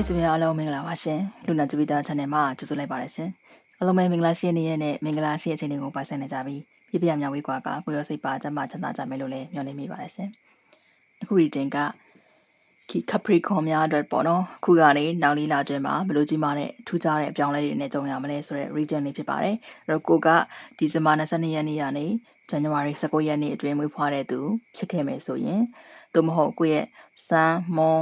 မိတ်ဆွေများအားလုံးမင်္ဂလာပါရှင်လူနာဂျူပီတာ channel မှာကြိုဆိုလိုက်ပါတယ်ရှင်အားလုံးပဲမင်္ဂလာရှိတဲ့နေ့ရက်နဲ့မင်္ဂလာရှိတဲ့အချိန်တွေကိုပိုင်ဆိုင်နေကြပြီးပြပြမြောက်ဝေးကွာကကိုရောစိတ်ပါကျမ်းမာချမ်းသာကြမယ်လို့လည်းမျှော်လင့်မိပါတယ်ရှင်အခု reading ကခီ Capricorn များအတွက်ပေါ့နော်ခုကနေနောက်လေးလာတွင်မှာဘယ်လိုကြီးမားတဲ့ထူးခြားတဲ့အပြောင်းအလဲတွေနဲ့ကြုံရမလဲဆိုတဲ့ reading လေးဖြစ်ပါတယ်အဲ့တော့ကိုကဒီဇင်ဘာ22ရက်နေ့ကနေဇန်နဝါရီ19ရက်နေ့အတွင်းမွေးဖွားတဲ့သူဖြစ်ခဲ့မယ်ဆိုရင်သို့မဟုတ်ကိုယ့်ရဲ့ Sun Moon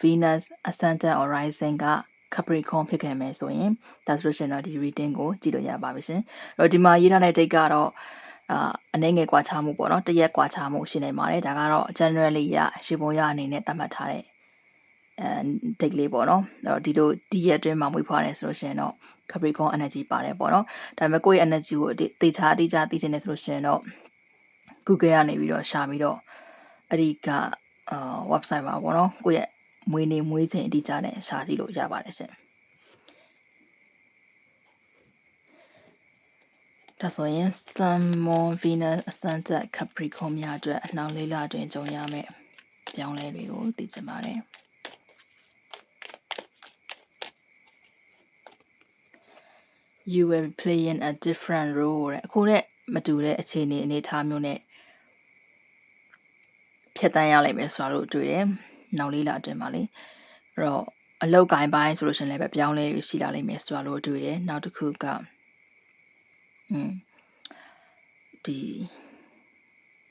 Venus Ascendant Horizon က Capricorn ဖြစ်ခဲ့မယ်ဆိုရင်ဒါဆိုလို့ရှိရင်တော့ဒီ reading ကိုကြည့်လို့ရပါပြီရှင်။အဲ့တော့ဒီမှာရေးထားတဲ့ date ကတော့အာအနေငယ်ကွာခြားမှုပေါ့နော်တရက်ကွာခြားမှုရှိနေပါတယ်ဒါကတော့ generally ရရှင်းပုံရအနေနဲ့သတ်မှတ်ထားတဲ့အဲ date လေးပေါ့နော်အဲ့တော့ဒီလိုဒီရက်အတွင်းမှာမွေးဖွားတယ်ဆိုလို့ရှိရင်တော့ Capricorn energy ပါတယ်ပေါ့နော်ဒါပေမဲ့ကိုယ့်ရဲ့ energy ကိုတေချာအတိအကျသိချင်တယ်ဆိုလို့ရှိရင်တော့ Google ကနေပြီးတော့ရှာပြီးတော့အဲ့ဒီကအာ website မှာပေါ့နော်ကိုယ့်ရဲ့ မွေးနေ့မွေးချိန်အတိအကျနဲ့ရှာကြည့်လို့ရပါတယ်ရှင်ဒါဆိုရင် Sun Moon Venus Ascendant Capricorn များအတွက်အနှောင်းလေးလအတွင်းကြုံရမယ့်ပြောင်းလဲတွေကိုသိချင်ပါတယ် you will be playing a different role တဲ့အခုနဲ့မတူတဲ့အခြေအနေအနေအထားမျိုးနဲ့ဖြတ်တန်းရလိမ့်မယ်ဆိုတာလို့တွေ့တယ်။ နောက်လေးလာအတွင်းမှာလေအဲ့တော့အလောက်ကင်ပိုင်းဆိုလို့ရှိရင်လည်းပဲပြောင်းလဲရရှိလာလိမ့်မယ်ဆိုတာလို့တွေ့တယ်။နောက်တစ်ခုကอืมဒီ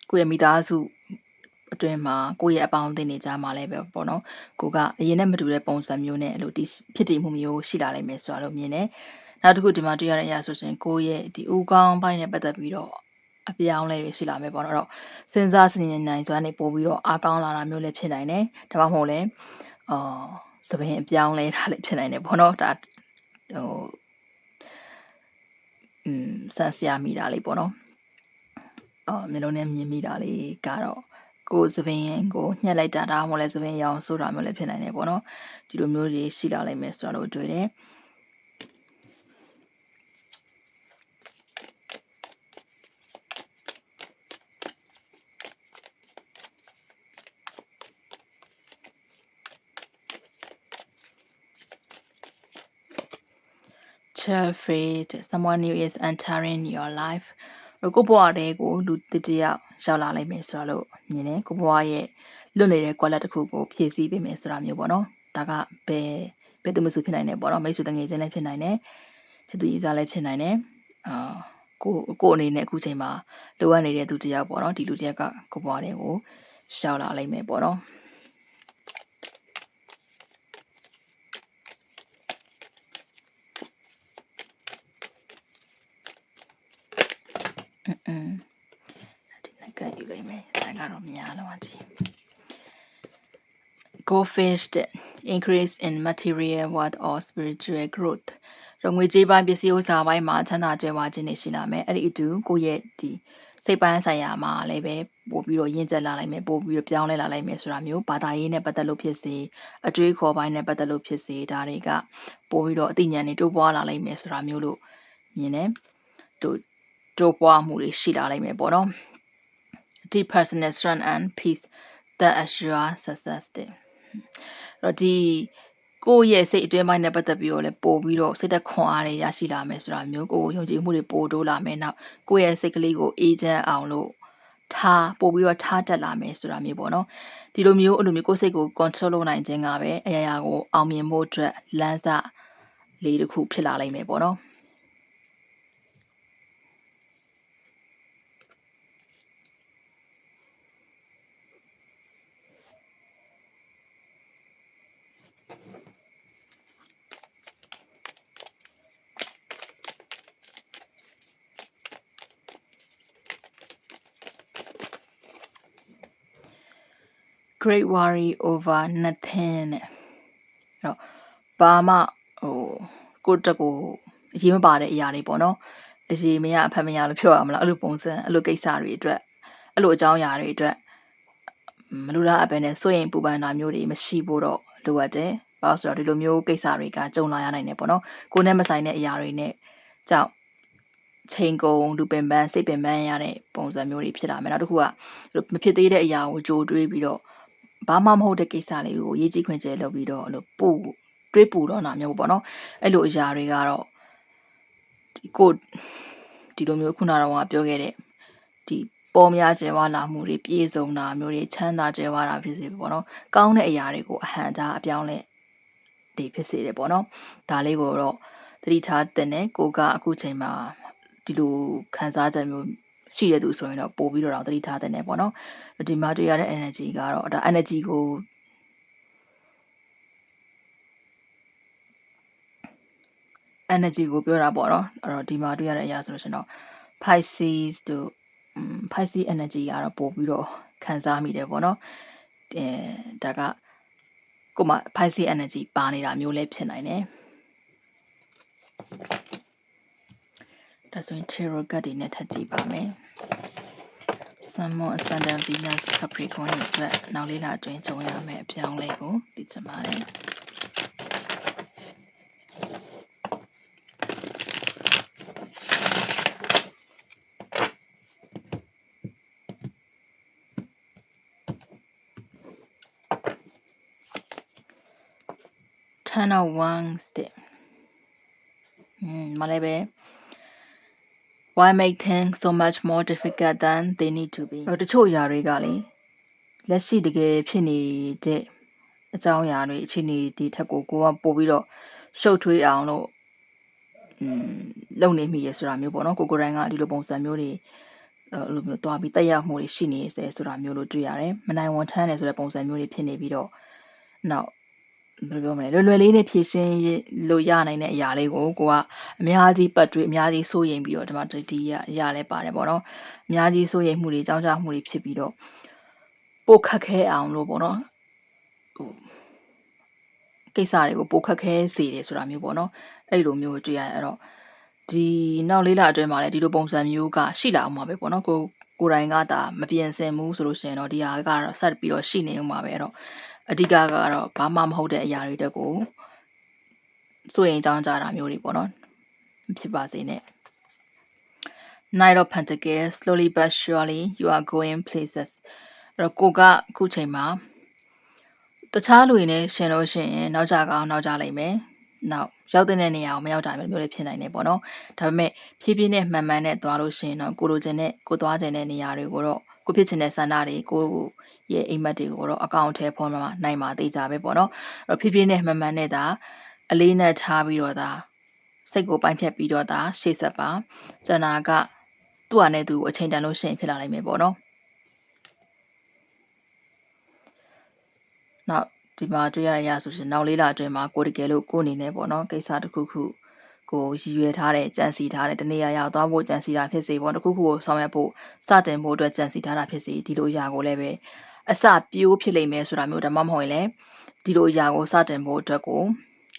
ကိုယ့်ရဲ့မိသားစုအတွင်းမှာကိုယ့်ရဲ့အပေါင်းအသင်းတွေကြားမှာလည်းပဲပေါ့နော်ကိုကအရင်နဲ့မတူတဲ့ပုံစံမျိုးနဲ့အဲ့လိုဒီဖြစ်တည်မှုမျိုးရှိလာလိမ့်မယ်ဆိုတာလို့မြင်တယ်နောက်တစ်ခုဒီမှာတွေ့ရတဲ့အရာဆိုရင်ကိုယ့်ရဲ့ဒီဦးကောင်းပိုင်းနဲ့ပတ်သက်ပြီးတော့ အပြောင်းလဲတွေရှိလာမယ်ပေါ့နော်အဲ့တော့စဉ်းစားဆင်ခြင်နိုင်စွမ်းနေပို့ပြီးတော့အားကောင်းလာတာမျိုးလည်းဖြစ်နိုင်တယ်ဒါမှမဟုတ်လည်းအာသပင်အပြောင်းလဲတာလည်းဖြစ်နိုင်တယ်ပေါ့နော်ဒါဟိုอืมစမ်းစရာမိတာလေးပေါ့နော်အော်မျိုးလုံးနဲ့မြင်မိတာလေးကတော့ကိုယ်သပင်ကိုညှက်လိုက်တာဒါမှမဟုတ်လည်းသပင်ရောင်ဆိုတာမျိုးလည်းဖြစ်နိုင်တယ်ပေါ့နော်ဒီလိုမျိုးတွေရှိလာနိုင်မယ်ဆိုတာလို့တွေ့တယ် chill fate someone new is entering your life ကိုဘွားတဲ့ကိုလူတစ်တယောက်ရောက်လာနိုင်မယ်ဆိုတော့မြင်တယ်ကိုဘွားရဲ့လွတ်နေတဲ့ quality တစ်ခုကိုဖြည့်ဆည်းပေးမယ်ဆိုတာမျိုးပေါ့နော်ဒါကဘယ်ဘယ်သူမှဆိုဖြစ်နိုင်တယ်ပေါ့နော်မိတ်ဆွေတငယ်ချင်းလည်းဖြစ်နိုင်တယ်ချစ်သူရေးစားလည်းဖြစ်နိုင်တယ်အာကိုကိုအနေနဲ့အခုချိန်မှာလိုအပ်နေတဲ့သူတယောက်ပေါ့နော်ဒီလူတယောက်ကကိုဘွားတဲ့ကိုရောက်လာနိုင်မယ်ပေါ့နော် လိုက်မယ်ဒါကတော့များတော့ကြည့် go first increase in material wealth or spiritual growth တော့ငွေကြေးပိုင်းပစ္စည်းဥစ္စာပိုင်းမှာချမ်းသာကြွယ်ဝခြင်းတွေရှိလာမယ်အဲ့ဒီအတူကိုယ့်ရဲ့ဒီစိတ်ပိုင်းဆိုင်ရာမှာလည်းပဲပို့ပြီးတော့ရင့်ကျက်လာနိုင်မယ်ပို့ပြီးတော့ပြောင်းလဲလာနိုင်မယ်ဆိုတာမျိုးဘာသာရေးနဲ့ပတ်သက်လို့ဖြစ်စေအတွေးခေါ်ပိုင်းနဲ့ပတ်သက်လို့ဖြစ်စေဒါတွေကပို့ပြီးတော့အသိဉာဏ်တွေတိုးပွားလာနိုင်မယ်ဆိုတာမျိုးလို့မြင်တယ်တို့တိုးပွားမှုတွေရှိလာနိုင်မယ်ပေါ့နော် deep personal strength and peace that assure success တဲ့အဲ့တော့ဒီကိုယ့်ရဲ့စိတ်အတွင်းပိုင်းနဲ့ပတ်သက်ပြီးတော့လည်းပို့ပြီးတော့စိတ်သက်ခွန်အားတွေရရှိလာမယ်ဆိုတာမျိုးကိုယုံကြည်မှုတွေပို့တိုးလာမယ်နောက်ကိုယ့်ရဲ့စိတ်ကလေးကိုအေးချမ်းအောင်လို့ထားပို့ပြီးတော့ထားတက်လာမယ်ဆိုတာမျိုးပေါ့နော်ဒီလိုမျိုးအဲ့လိုမျိုးကိုယ်စိတ်ကို control လုပ်နိုင်ခြင်းကပဲအရာရာကိုအောင်မြင်ဖို့အတွက်လမ်းစလေးတစ်ခုဖြစ်လာနိုင်မယ်ပေါ့နော် great worry over nothing တဲ့အဲ့တော့ဘာမှဟိုကိုယ့်တက်ကိုအရေးမပါတဲ့အရာတွေပေါ့နော်အရေးမရအဖက်မရလို့ပြောရမလားအဲ့လိုပုံစံအဲ့လိုကိစ္စတွေအတွက်အဲ့လိုအကြောင်းအရာတွေအတွက်မလိုလားအပဲနဲ့စိုးရင်ပူပန်တာမျိုးတွေမရှိဖို့တော့လိုအပ်တယ်။ဘာလို့ဆိုတော့ဒီလိုမျိုးကိစ္စတွေကကြုံလာရနိုင်တယ်ပေါ့နော်။ကိုယ်နဲ့မဆိုင်တဲ့အရာတွေနဲ့ကြောင့်ချိန်ကုန်လူပင်ပန်းစိတ်ပင်ပန်းရတဲ့ပုံစံမျိုးတွေဖြစ်လာမယ်။နောက်တစ်ခုကမဖြစ်သေးတဲ့အရာကိုကြိုတွေးပြီးတော့ ဘာမှမဟုတ်တဲ့ကိစ္စလေးကိုရေးကြည့်ခွင့်ကျဲလုပ်ပြီးတော့အဲ့လိုပို့တွေးပူတော့တာမျိုးပေါ့နော်အဲ့လိုအရာတွေကတော့ဒီကိုဒီလိုမျိုးခုနကတော့ပြောခဲ့တဲ့ဒီပေါ်များကျယ်ဝလာမှုတွေပြည့်စုံတာမျိုးတွေချမ်းသာကျယ်ဝတာဖြစ်စေပေါ့နော်ကောင်းတဲ့အရာတွေကိုအဟံကြားအပြောင်းလဲတွေဖြစ်စေတယ်ပေါ့နော်ဒါလေးကိုတော့သတိထားတဲ့နဲ့ကိုကအခုချိန်မှာဒီလိုခံစားချက်မျိုးရှိတဲ့သူဆိုရင်တော့ပို့ပြီးတော့သတိထားတဲ့နဲ့ပေါ့နော် ဒီမှာတွေ့ရတဲ့ energy ကတော့ဒါ energy ကို energy ကိုပြောတာပေါ့နော်အဲ့တော့ဒီမှာတွေ့ရတဲ့အရာဆိုလို့ရှင်တော့ Pisces တို့ Pisces energy ကတော့ပို့ပြီးတော့ခံစားမိတယ်ပေါ့နော်အဲဒါကကိုမှ Pisces energy ပါနေတာမျိုးလည်းဖြစ်နိုင်တယ်ဒါဆိုရင် tarot card တွေနဲ့ထပ်ကြည့်ပါမယ် Sun Moon Ascendant Venus Capricorn တွေအတွက်နောက်လေးလအတွင်းကြုံရမယ့်အပြောင်းလဲကိုသိချင်ပါတယ် Ten of Wands တဲ့อืมမလည်းပဲ why make things so much more difficult than they need to be တချို့ຢာတွေကလေလက်ရှိတကယ်ဖြစ်နေတဲ့အကြောင်းအရာတွေအခြေအနေဒီထက်ကိုကိုကပို့ပြီးတော့ရှုပ်ထွေးအောင်လို့อืมလုပ်နေမိရဆိုတာမျိုးပေါ့နော်ကိုကိုတိုင်းကဒီလိုပုံစံမျိုးတွေအဲ့လိုမျိုးတွားပြီးတက်ရောက်မှုတွေရှိနေစေဆိုတာမျိုးလို့တွေ့ရတယ်မနိုင်ဝန်ထမ်းတယ်ဆိုတဲ့ပုံစံမျိုးတွေဖြစ်နေပြီးတော့နောက် ဘယ်လိုပြောမလဲလွယ်လွယ်လေးနဲ့ဖြည့်ရှင်းလို့ရနိုင်တဲ့အရာလေးကိုကိုကအများကြီးပတ်တွေးအများကြီးစိုးရိမ်ပြီးတော့ဒီမှာဒီရရလဲပါတယ်ပေါ့နော်အများကြီးစိုးရိမ်မှုတွေကြောင်းကြမှုတွေဖြစ်ပြီးတော့ပိုခက်ခဲအောင်လို့ပေါ့နော်ဟိုကိစ္စတွေကိုပိုခက်ခဲစေတယ်ဆိုတာမျိုးပေါ့နော်အဲ့လိုမျိုးတွေ့ရတယ်အဲ့တော့ဒီနောက်လေးလအတွင်းမှာလည်းဒီလိုပုံစံမျိုးကရှိလာအောင်ပါပဲပေါ့နော်ကိုကိုယ်တိုင်ကဒါမပြင်ဆင်ဘူးဆိုလို့ရှိရင်တော့ဒီဟာကတော့ဆက်ပြီးတော့ရှိနေအောင်ပါပဲအဲ့တော့ အဓိကကတော့ဘာမှမဟုတ်တဲ့အရာတွေတက်ကိုစိုးရင်ကြောင်းကြတာမျိုးတွေပေါ့နော်ဖြစ်ပါစေနဲ့ Knight of Pentacles slowly but surely you are going places အဲ့တော့ကိုကအခုချိန်မှာတခြားလူတွေနဲ့ရှင်လို့ရှိရင်နောက်ကြကောင်းနောက်ကြလိမ့်မယ် နောက်ရောက်တဲ့နေရာကိုမရောက်တာမျိုးမျိုးလေးဖြစ်နိုင်တယ်ပေါ့နော်ဒါပေမဲ့ဖြည်းဖြည်းနဲ့မှန်မှန်နဲ့သွားလို့ရှိရင်တော့ကိုလိုချင်တဲ့ကိုသွားချင်တဲ့နေရာတွေကိုတော့ကိုဖြစ်ချင်တဲ့ဆန္ဒတွေကိုရဲ့အိမ်မက်တွေကိုတော့အကောင့်ထဲဖော်မှာနိုင်မှာသိကြပဲပေါ့နော်အဲ့တော့ဖြည်းဖြည်းနဲ့မှန်မှန်နဲ့ဒါအလေးနဲ့ထားပြီးတော့ဒါစိတ်ကိုပိုင်းဖြတ်ပြီးတော့ဒါရှေ့ဆက်ပါကျန်တာကသူ့အနေနဲ့သူအချိန်တန်လို့ရှိရင်ဖြစ်လာနိုင်မယ်ပေါ့နော်နောက် ဒီမှာတွေ့ရရဆိုရှင်နောက်လေးလအတွင်းမှာကိုတကယ်လို့ကိုအနေနဲ့ပေါ့နော်ကိစ္စတစ်ခုခုကိုရည်ရွယ်ထားတဲ့ကြံစီထားတဲ့တနေရာရောက်သွားဖို့ကြံစီတာဖြစ်စေပေါ့တစ်ခုခုကိုဆောင်ရွက်ဖို့စတင်ဖို့အတွက်ကြံစီထားတာဖြစ်စေဒီလိုအရာကိုလည်းပဲအစပြိုးဖြစ်လိမ့်မယ်ဆိုတာမျိုးဒါမှမဟုတ်ရင်လည်းဒီလိုအရာကိုစတင်ဖို့အတွက်ကို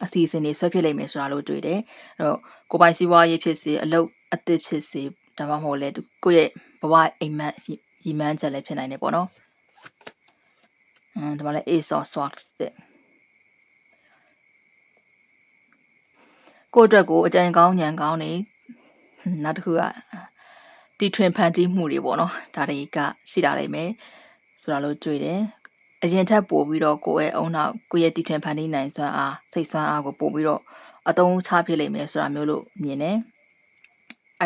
အစီအစဉ်တွေဆွဲဖြစ်လိမ့်မယ်ဆိုတာလို့တွေ့တယ်အဲ့တော့ကိုပိုင်စီးပွားရေးဖြစ်စေအလုပ်အသစ်ဖြစ်စေဒါမှမဟုတ်လည်းကိုယ့်ရဲ့ဘဝအိမ်မက်ရည်မှန်းချက်လည်းဖြစ်နိုင်တယ်ပေါ့နော် အမ်ဒီမှာလည်း Ace of Swords တဲ့ကိုယ့်အတွက်ကိုအကြံကောင်းဉာဏ်ကောင်းနေနောက်တစ်ခုကတီထွင်ဖန်တီးမှုတွေပေါ့နော်ဒါတွေကရှိတာလိမ့်မယ်ဆိုတာလို့တွေ့တယ်အရင်ထက်ပိုပြီးတော့ကိုယ့်ရဲ့အုံနောက်ကိုယ့်ရဲ့တီထွင်ဖန်တီးနိုင်စွမ်းအားစိတ်စွမ်းအားကိုပို့ပြီးတော့အသုံးချဖြစ်လိမ့်မယ်ဆိုတာမျိုးလို့မြင်တယ်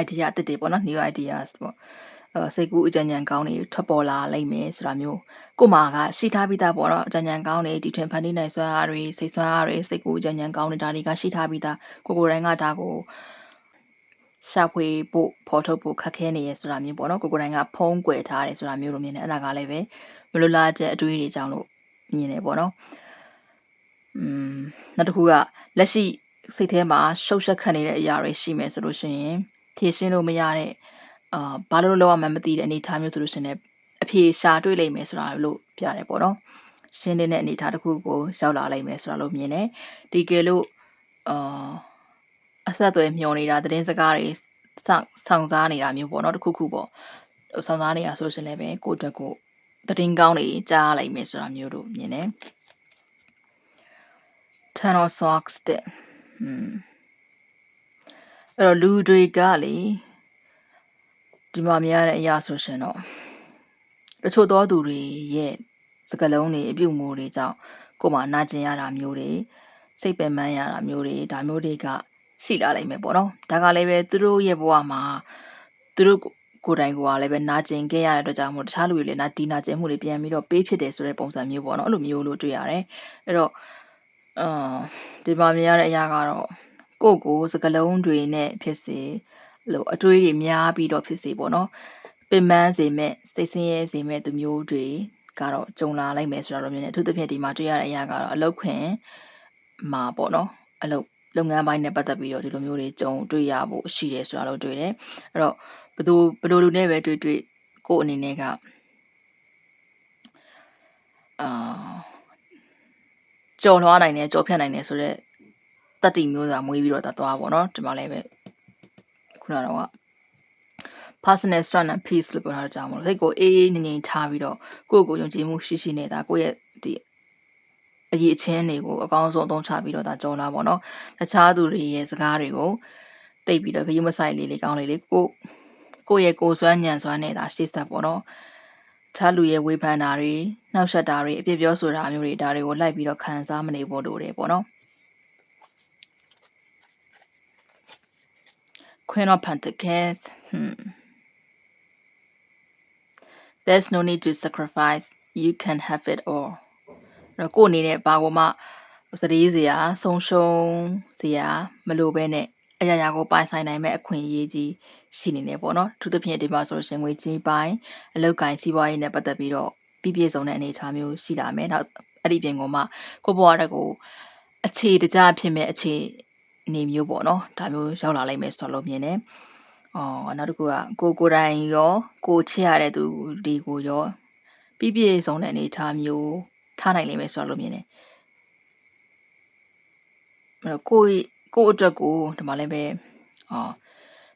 idea အသစ်တွေပေါ့နော် new ideas ပေါ့အဲ စိတ်ကူးအကြံဉာဏ်ကောင်းတွေထွက်ပေါ်လာလိမ့်မယ်ဆိုတာမျိုးကို့မှာကရှိထားပြီးသားပေါ့နော်အကြံဉာဏ်ကောင်းတွေဒီထွင်ဖန်တီးနိုင်စွမ်းအားတွေစိတ်စွမ်းအားတွေစိတ်ကူးအကြံဉာဏ်ကောင်းတွေဒါတွေကရှိထားပြီးသားကိုကိုယ်တိုင်ကဒါကိုရှာဖွေဖို့ဖော်ထုတ်ဖို့ခက်ခဲနေရဆိုတာမျိုးပေါ့နော်ကိုကိုယ်တိုင်ကဖုံးကွယ်ထားတယ်ဆိုတာမျိုးလိုမြင်တယ်အဲ့ဒါကလည်းပဲမလိုလားတဲ့အတွေးတွေကြောင့်လို့မြင်တယ်ပေါ့နော်อืมနောက်တစ်ခုကလက်ရှိစိတ်ထဲမှာရှုပ်ရှက်ခတ်နေတဲ့အရာတွေရှိမယ်ဆိုလို့ရှိရင်ဖြည့်ရှင်းလို့မရတဲ့ အာဘာလို့လောက်မှမသိတဲ့အနေအထားမျိုးဆိုလို့ရှိရင်အဖြေရှာတွေ့လိမ့်မယ်ဆိုတာလို့ပြရတယ်ပေါ့နော်ရှင်းတဲ့အနေအထားတစ်ခုကိုရောက်လာလိမ့်မယ်ဆိုတာလို့မြင်တယ်ဒီကယ်လို့အာအဆက်အသွယ်မျှော်နေတာသတင်းစကားတွေစောင့်ဆောင်စားနေတာမျိုးပေါ့နော်တစ်ခုခုပေါ့ဆောင်စားနေတာဆိုရှင်လည်းပဲကိုယ့်အတွက်ကိုသတင်းကောင်းတွေကြားလိုက်မယ်ဆိုတာမျိုးတို့မြင်တယ် Ten of Swords တဲ့อืมအဲ့တော့လူတွေကလေ ဒီမှာမြင်ရတဲ့အရာဆိုရှင်တော့တချို့သောသူတွေရဲ့စကလုံးတွေအပြုတ်မှုတွေကြောင့်ကိုယ်မှာနာကျင်ရတာမျိုးတွေစိတ်ပင်ပန်းရတာမျိုးတွေဒါမျိုးတွေကရှိလာလိမ့်မယ်ပေါ့နော်ဒါကလည်းပဲသူတို့ရဲ့ဘဝမှာသူတို့ကိုယ်တိုင်ကလည်းပဲနာကျင်ခဲ့ရတဲ့အတွက်ကြောင့်မို့တခြားလူတွေလည်းနာဒီနာကျင်မှုတွေပြန်ပြီးတော့ပေးဖြစ်တယ်ဆိုတဲ့ပုံစံမျိုးပေါ့နော်အဲ့လိုမျိုးလို့တွေ့ရတယ်အဲ့တော့အာဒီမှာမြင်ရတဲ့အရာကတော့ကိုယ့်ကိုယ်စကလုံးတွေနဲ့ဖြစ်စေ လို့အတွေးတွေများပြီးတော့ဖြစ်စေပေါ့နော်ပင်ပန်းစေမဲ့စိတ်ဆင်းရဲစေမဲ့သူမျိုးတွေကတော့ကြုံလာလိုက်မယ်ဆိုတော့မြင်တယ်အထူးသဖြင့်ဒီမှာတွေ့ရတဲ့အရာကတော့အလုတ်ခွင်မှာပေါ့နော်အလုတ်လုပ်ငန်းပိုင်းနဲ့ပတ်သက်ပြီးတော့ဒီလိုမျိုးတွေကြုံတွေ့ရဖို့ရှိတယ်ဆိုတာလို့တွေ့တယ်အဲ့တော့ဘယ်သူဘယ်လိုလူနဲ့ပဲတွေ့တွေ့ကိုယ့်အနေနဲ့ကအာကြော်လွှားနိုင်တယ်ကြော်ဖြတ်နိုင်တယ်ဆိုတော့တတိမျိုးစာမွေးပြီးတော့သွားပါတော့ဒီမှာလည်းပဲ ခုနကတော့ personal strength and peace လို့ပြောထားကြအောင်လို့စိတ်ကိုအေးအေးငြိမ်ငြိမ်ထားပြီးတော့ကိုယ့်ကိုယ်ယုံကြည်မှုရှိရှိနေတာကိုယ့်ရဲ့ဒီအရေးချင်းတွေကိုအကောင်းဆုံးအသုံးချပြီးတော့ဒါကြောလာပေါ့နော်တခြားသူတွေရဲ့စကားတွေကိုတိတ်ပြီးတော့ဂရုမစိုက်လေးလေးကောင်းလေးလေးကိုကိုယ့်ရဲ့ကိုယ်စွမ်းညံစွမ်းနေတာရှေ့ဆက်ပေါ့နော်တခြားလူရဲ့ဝေဖန်တာတွေနှောက်ယှက်တာတွေအပြစ်ပြောဆိုတာမျိုးတွေဒါတွေကိုလိုက်ပြီးတော့ခံစားမနေဖို့လိုတယ်ပေါ့နော် Queen of Pentacles hmm there's no need to sacrifice you can have it all တော့ကိုယ်အနေနဲ့ဘာကိုမှစတေးစရာဆုံးရှုံးစရာမလိုဘဲနဲ့အရာရာကိုပိုင်ဆိုင်နိုင်မဲ့အခွင့်အရေးကြီးရှိနေတယ်ပေါ့နော်သူသဖြင့်ဒီမှာဆိုလို့ရှင်ငွေကြီးပိုင်းအလောက်ကိုင်းစီးပွားရေးနဲ့ပတ်သက်ပြီးတော့ပြည့်ပြည့်စုံတဲ့အနေအထားမျိုးရှိလာမယ်နောက်အဲ့ဒီပြင်ကမှကိုဘွားတက်ကိုအခြေတကြဖြစ်မဲ့အခြေ အနေမျိုးပေါ့နော်ဒါမျိုးရောက်လာလိမ့်မယ်ဆိုတော့လို့မြင်တယ်အော်နောက်တစ်ခုကကိုကိုတိုင်ရောကိုချစ်ရတဲ့သူဒီကိုရောပြည့်ပြည့်စုံတဲ့အနေအထားမျိုးထားနိုင်လိမ့်မယ်ဆိုတော့လို့မြင်တယ်အဲ့တော့ကိုကိုအတွက်ကိုဒီမှာလည်းပဲအော်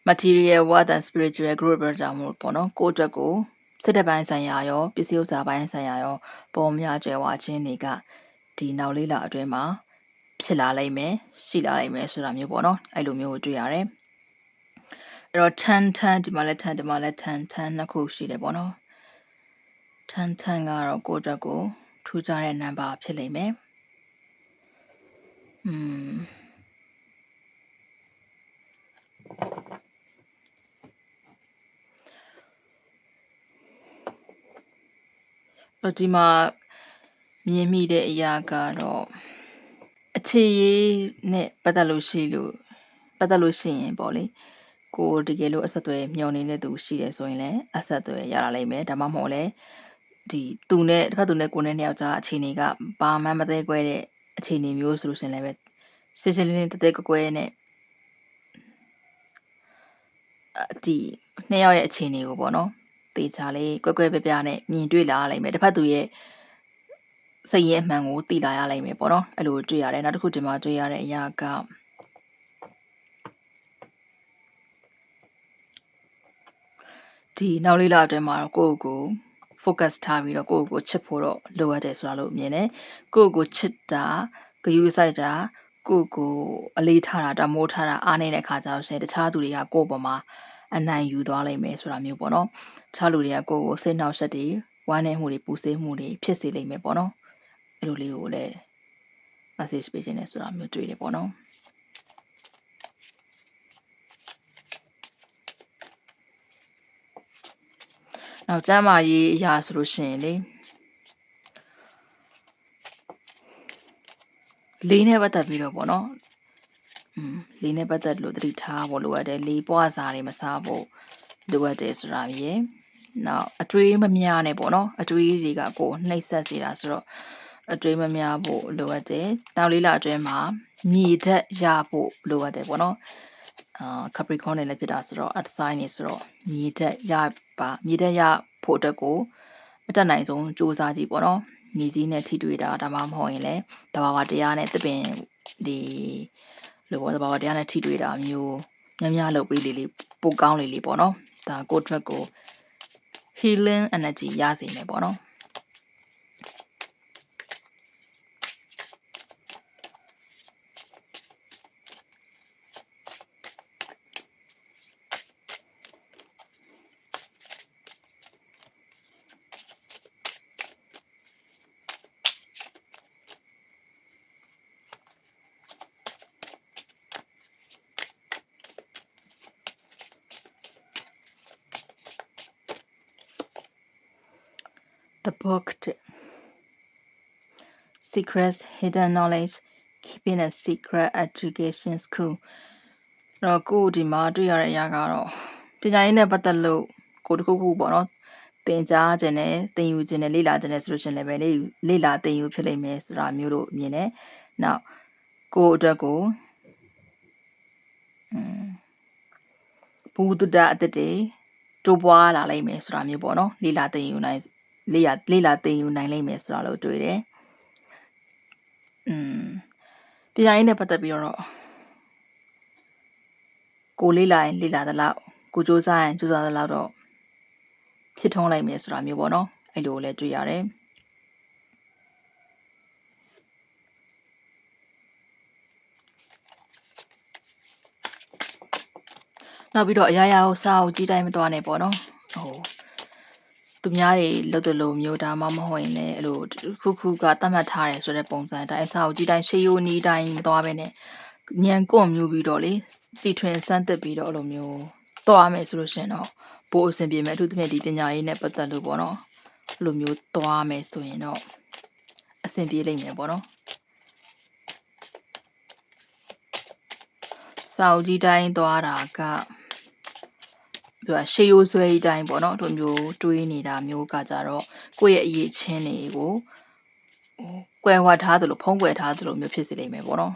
material world and spiritual group ပဲကြောင့်မို့ပေါ့နော်ကိုအတွက်ကိုစစ်တပ်ပိုင်းဆိုင်ရာရောပစ္စည်းဥစ္စာပိုင်းဆိုင်ရာရောပုံများကျွဲဝခြင်းတွေကဒီနောက်လေးလအတွင်းမှာ ဖြစ်လာလိမ့်မယ်ရှိလာလိမ့်မယ်ဆိုတာမျိုးပေါ့နော်အဲ့လိုမျိုးကိုတွေ့ရတယ်အဲ့တော့10 10ဒီမှာလည်း10ဒီမှာလည်း10 10နှစ်ခုရှိတယ်ပေါ့နော်10 10ကတော့ကိုအတွက်ကိုထူးခြားတဲ့နံပါတ်ဖြစ်လိမ့်မယ်อืมတော့ဒီမှာမြင်မိတဲ့အရာကတော့ အခြေရေးနဲ့ပတ်သက်လို့ရှိလို့ပတ်သက်လို့ရှိရင်ပေါ့လေကိုတကယ်လို့အဆက်အသွယ်မျှော်နေတဲ့သူရှိတယ်ဆိုရင်လည်းအဆက်အသွယ်ရလာလိမ့်မယ်ဒါမှမဟုတ်လည်းဒီသူနဲ့တစ်ဖက်သူနဲ့ကိုနဲ့နှစ်ယောက်ကြားအခြေအနေကဘာမှမသေးကွဲတဲ့အခြေအနေမျိုးဆိုလို့ရှိရင်လည်းပဲရှင်းရှင်းလင်းလင်းတသေးကွဲနဲ့အဒီနှစ်ယောက်ရဲ့အခြေအနေကိုပေါ့နော်တေချာလေးကွဲကွဲပြားပြားနဲ့မြင်တွေ့လာရလိမ့်မယ်တစ်ဖက်သူရဲ့ စိတ်ရဲ့အမှန်ကိုသိလာရလိမ့်မယ်ပေါ့နော်အဲ့လိုတွေ့ရတယ်နောက်တစ်ခုဒီမှာတွေ့ရတဲ့အရာကဒီနောက်လေးလအတွင်းမှာတော့ကိုယ့်ကို focus ထားပြီးတော့ကိုယ့်ကိုချစ်ဖို့တော့လိုအပ်တယ်ဆိုတာလို့မြင်တယ်ကိုယ့်ကိုချစ်တာဂရုစိုက်တာကိုယ့်ကိုအလေးထားတာတမိုးထားတာအားနေတဲ့ခါကျတော့ရှင်တခြားသူတွေကကိုယ့်ပေါ်မှာအနိုင်ယူသွားလိမ့်မယ်ဆိုတာမျိုးပေါ့နော်တခြားလူတွေကကိုယ့်ကိုစိတ်နှောက်ယှက်တွေဝမ်းနည်းမှုတွေပူဆွေးမှုတွေဖြစ်စေလိမ့်မယ်ပေါ့နော် အဲ့လိုလေးကိုလည်း message ပေးခြင်းနဲ့ဆိုတာမျိုးတွေ့တယ်ပေါ့နော်နောက်ကျမ်းမာရေးအရာဆိုလို့ရှိရင်လေလေးနဲ့ပတ်သက်ပြီးတော့ပေါ့နော်อืมလေးနဲ့ပတ်သက်လို့သတိထားဖို့လိုအပ်တယ်လေးပွားစာတွေမစားဖို့လိုအပ်တယ်ဆိုတာမြည်နောက်အတွေးမများနဲ့ပေါ့နော်အတွေးတွေကကိုယ်နှိပ်စက်စေတာဆိုတော့ အတွေးမများဖို့လိုအပ်တယ်နောက်လေးလအတွင်းမှာမြေဓာတ်ရဖို့လိုအပ်တယ်ပေါ့နော်အာ Capricorn နဲ့လည်းဖြစ်တာဆိုတော့ Earth sign နေဆိုတော့မြေဓာတ်ရပါမြေဓာတ်ရဖို့အတွက်ကိုအတက်နိုင်ဆုံးစူးစမ်းကြည့်ပေါ့နော်မြေကြီးနဲ့ထိတွေ့တာဒါမှမဟုတ်ရင်လည်းတဘာဝတရားနဲ့တပင်ဒီလိုပေါ့တဘာဝတရားနဲ့ထိတွေ့တာမျိုးများများလုပ်ပေးလေးလေးပိုကောင်းလေးလေးပေါ့နော်ဒါကိုယ့်အတွက်ကို healing energy ရစေမယ်ပေါ့နော် the book secrets hidden knowledge keeping a secret education school တော့ကိုဒီမှာတွေ့ရတဲ့အရာကတော့ပညာရေးနဲ့ပတ်သက်လို့ကိုတစ်ခုခုပေါ့နော်သင်ကြားခြင်းနဲ့သင်ယူခြင်းနဲ့လေ့လာခြင်းနဲ့ဆိုလို့ရှိရင်လည်းပဲလေလေ့လာသင်ယူဖြစ်လိမ့်မယ်ဆိုတာမျိုးတို့မြင်တယ်။နောက်ကိုအတွက်ကိုอืมဘူဒ္ဒအတ္တတေတိုးပွားလာလိမ့်မယ်ဆိုတာမျိုးပေါ့နော်လေ့လာသင်ယူနိုင် လေ့လာလေ့လာသင်ယူနိုင်လိမ့်မယ်ဆိုတာလို့တွေ့တယ်။อืมပညာရေးနဲ့ပတ်သက်ပြီးတော့ကိုလေးလာရင်လေးလာသလောက်ကိုစူးစမ်းရင်စူးစမ်းသလောက်တော့ဖြစ်ထုံးလိုက်မယ်ဆိုတာမျိုးပေါ့နော်အဲ့လိုလည်းတွေ့ရတယ်နောက်ပြီးတော့အရာရာကိုစာအုပ်ကြီးတိုင်းမသွားနဲ့ပေါ့နော်ဟို သူများတွေလုပ်တယ်လို့မျိုးဒါမှမဟုတ်ရင်လည်းအဲ့လိုခုခုကတတ်မှတ်ထားတယ်ဆိုတဲ့ပုံစံတိုင်းစာအုပ်ကြီးတိုင်းရှေးရိုးနီးတိုင်းမသွားဘဲနဲ့ညံကွန်မျိုးပြီးတော့လေတီထွင်စမ်းသစ်ပြီးတော့အဲ့လိုမျိုးသွားမယ်ဆိုလို့ရှင်တော့ပိုအဆင်ပြေမယ်အထူးသဖြင့်ဒီပညာရေးနဲ့ပတ်သက်လို့ပေါ့နော်အဲ့လိုမျိုးသွားမယ်ဆိုရင်တော့အဆင်ပြေလိမ့်မယ်ပေါ့နော်စာအုပ်ကြီးတိုင်းသွားတာက ပြောရှေးရိုးဆွဲကြီးတိုင်းပေါ့နော်တို့မျိုးတွေးနေတာမျိုးကကြတော့ကိုယ့်ရဲ့အရေးချင်းတွေကိုဟိုကွယ်ဝတ်ထားသလိုဖုံးကွယ်ထားသလိုမျိုးဖြစ်စေလိမ့်မယ်ပေါ့နော်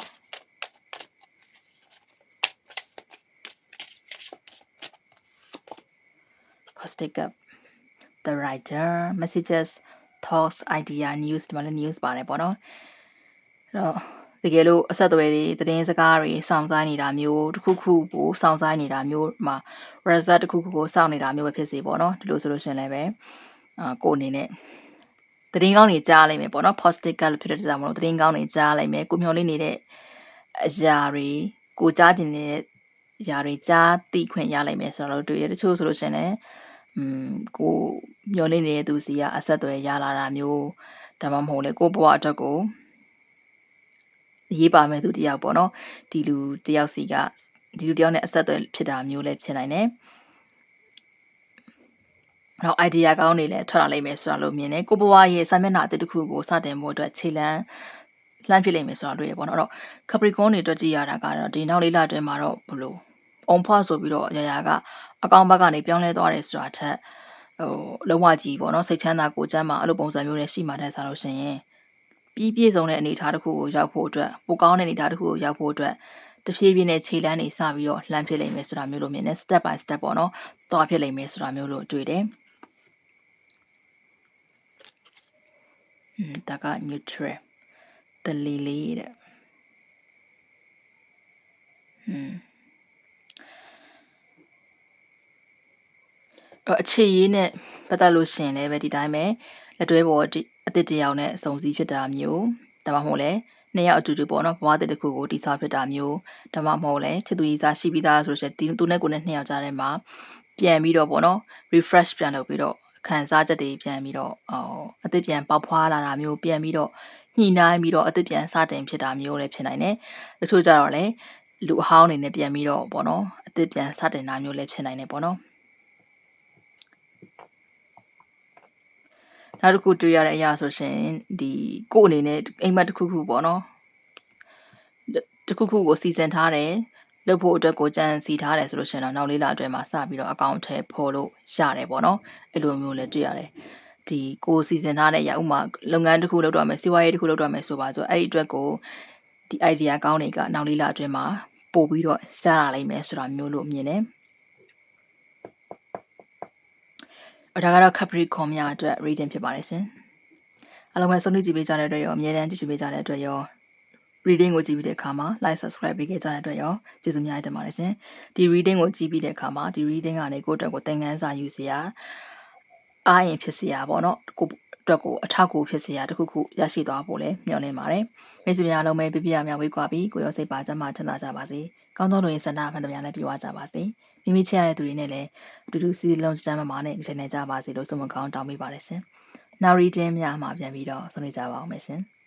post up the writer messages thoughts idea news ဒီမှာလည်း news ပါတယ်ပေါ့နော်အဲ့တော့ တကယ်လို့အဆက်အသွယ်တွေသတင်းစကားတွေစောင့်စားနေတာမျိုးတစ်ခုခုကိုစောင့်စားနေတာမျိုးမှာ result တစ်ခုခုကိုစောင့်နေတာမျိုးပဲဖြစ်စေပေါ့နော်ဒီလိုဆိုလို့ရှိရင်လည်းပဲအာကိုအနေနဲ့သတင်းကောင်းတွေကြားလိုက်မယ်ပေါ့နော် positive ကလို့ဖြစ်တဲ့ကြောင့်မလို့သတင်းကောင်းတွေကြားလိုက်မယ်ကိုမျှော်လင့်နေတဲ့အရာတွေကိုကြားတင်နေတဲ့အရာတွေကြားသိခွင့်ရလိုက်မယ်ဆိုတော့တွေ့ရတချို့ဆိုလို့ရှိရင်လည်းอืมကိုမျောလင့်နေတဲ့သူစီကအဆက်အသွယ်ရလာတာမျိုးဒါမှမဟုတ်လေကိုဘဝအတွက်ကို ရေးပါမဲ့သူတယောက်ပေါ့နော်ဒီလူတယောက်စီကဒီလူတယောက်နဲ့အဆက်အသွယ်ဖြစ်တာမျိုးလည်းဖြစ်နိုင်တယ်နောက် idea ကောင်းတွေလည်းထွက်လာလိမ့်မယ်ဆိုတာလို့မြင်တယ်ကိုဘဝရဲ့စာမျက်နှာအသစ်တစ်ခုကိုစတင်ဖို့အတွက်ခြေလှမ်းလှမ်းဖြစ်လိမ့်မယ်ဆိုတာတွေ့ရပေါ့နော်အဲ့တော့ Capricorn တွေတွေ့ကြည့်ရတာကတော့ဒီနောက်လေးလအတွင်းမှာတော့ဘလို့အောင်ဖွားဆိုပြီးတော့ရရကအကောင့်ဘက်ကနေပြောင်းလဲသွားတယ်ဆိုတာထက်ဟိုလုံးဝကြီးပေါ့နော်စိတ်ချမ်းသာကိုယ်ချမ်းသာအဲ့လိုပုံစံမျိုးနဲ့ရှိမှတဲ့ဆိုလို့ရှိရင် ပြီးပြည့်စုံတဲ့အနေအထားတစ်ခုကိုရောက်ဖို့အတွက်ပိုကောင်းတဲ့အနေအထားတစ်ခုကိုရောက်ဖို့အတွက်တဖြည်းဖြည်းနဲ့ခြေလမ်းနေစပြီးတော့လှမ်းဖြစ်လိမ့်မယ်ဆိုတာမျိုးလို့မြင်တယ် step by step ပေါ့နော်။သွားဖြစ်လိမ့်မယ်ဆိုတာမျိုးလို့တွေ့တယ်။ဟွန်းဒါက neutral တလီလေးတဲ့။ဟွန်းအခြေရေးနဲ့ပတ်သက်လို့ရှင်လည်းပဲဒီတိုင်းပဲလက်တွဲပေါ် အတစ်တယောက်နဲ့အစုံစည်းဖြစ်တာမျိုးဒါမှမဟုတ်လည်းနှစ်ယောက်အတူတူပေါ့နော်ဘဝတစ်ခုကိုတိဆောက်ဖြစ်တာမျိုးဒါမှမဟုတ်လည်းချစ်သူကြီးစားရှိပြီးသားဆိုလို့ရှိရင်သူနဲ့ကိုယ်နဲ့နှစ်ယောက်ကြားထဲမှာပြန်ပြီးတော့ပေါ့နော် refresh ပြန်လုပ်ပြီးတော့ခံစားချက်တွေပြန်ပြီးတော့အော်အသစ်ပြန်ပေါက်ဖွားလာတာမျိုးပြန်ပြီးတော့ညှိနှိုင်းပြီးတော့အသစ်ပြန်စတင်ဖြစ်တာမျိုးလည်းဖြစ်နိုင်တယ်တချို့ကြတော့လည်းလူအဟောင်းအနေနဲ့ပြန်ပြီးတော့ပေါ့နော်အသစ်ပြန်စတင်တာမျိုးလည်းဖြစ်နိုင်တယ်ပေါ့နော် နောက်တစ်ခုတွေ့ရတဲ့အရာဆိုရှင်ဒီကို့အနေနဲ့အိမ်မက်တစ်ခုခုပေါ့နော်တစ်ခုခုကိုစီစဉ်ထားတယ်လုပ်ဖို့အတွက်ကိုကြံစီထားတယ်ဆိုလို့ရှိရင်တော့နောက်လေးလအတွင်းမှာစပြီးတော့အကောင့်ထဲပေါ်လို့ရတယ်ပေါ့နော်အဲ့လိုမျိုးလည်းတွေ့ရတယ်ဒီကိုစီစဉ်ထားတဲ့အရာဥမာလုပ်ငန်းတစ်ခုလုပ်တော့မယ်စီးပွားရေးတစ်ခုလုပ်တော့မယ်ဆိုပါဆိုအဲ့ဒီအတွက်ကိုဒီ idea ကောင်းတွေကနောက်လေးလအတွင်းမှာပို့ပြီးတော့ရလာလိမ့်မယ်ဆိုတာမျိုးလို့မြင်တယ် ဒါကတော့ Capricorn များအတွက် reading ဖြစ်ပါတယ်ရှင်အားလုံးပဲဆုံးဖြတ်ကြည့်ပေးကြတဲ့အတွက်ရောအမြဲတမ်းကြည့်ကြည့်ပေးကြတဲ့အတွက်ရော reading ကိုကြည့်ပြီးတဲ့အခါမှာ like subscribe ပေးခဲ့ကြတဲ့အတွက်ရောကျေးဇူးများတင်ပါတယ်ရှင်ဒီ reading ကိုကြည့်ပြီးတဲ့အခါမှာဒီ reading ကနေကိုယ့်အတွက်ကိုသင်ခန်းစာယူစရာအားရင်ဖြစ်စရာပေါ့နော်ကိုအတွက်ကိုအထောက်အကူဖြစ်စရာတခုခုရရှိသွားဖို့လည်းမျှော်လင့်ပါတယ် မိတ်ဆွေများလုံးပဲပြပြရများဝေးကွာပြီးကိုရောစိတ်ပါကြမှာချမ်းသာကြပါစေကောင်းသောလူရင်းစန္ဒအမှန်တရားနဲ့ပြည့်ဝကြပါစေမိမိချစ်ရတဲ့သူတွေနဲ့လည်းအတူတူစီလုံးစမ်းမမာနဲ့နေနေကြပါစေလို့ဆုမကောင်းတောင်းပေးပါတယ်ရှင်။ Now reading များမှာပြန်ပြီးတော့ဆွေးနွေးကြပါအောင်မယ်ရှင်။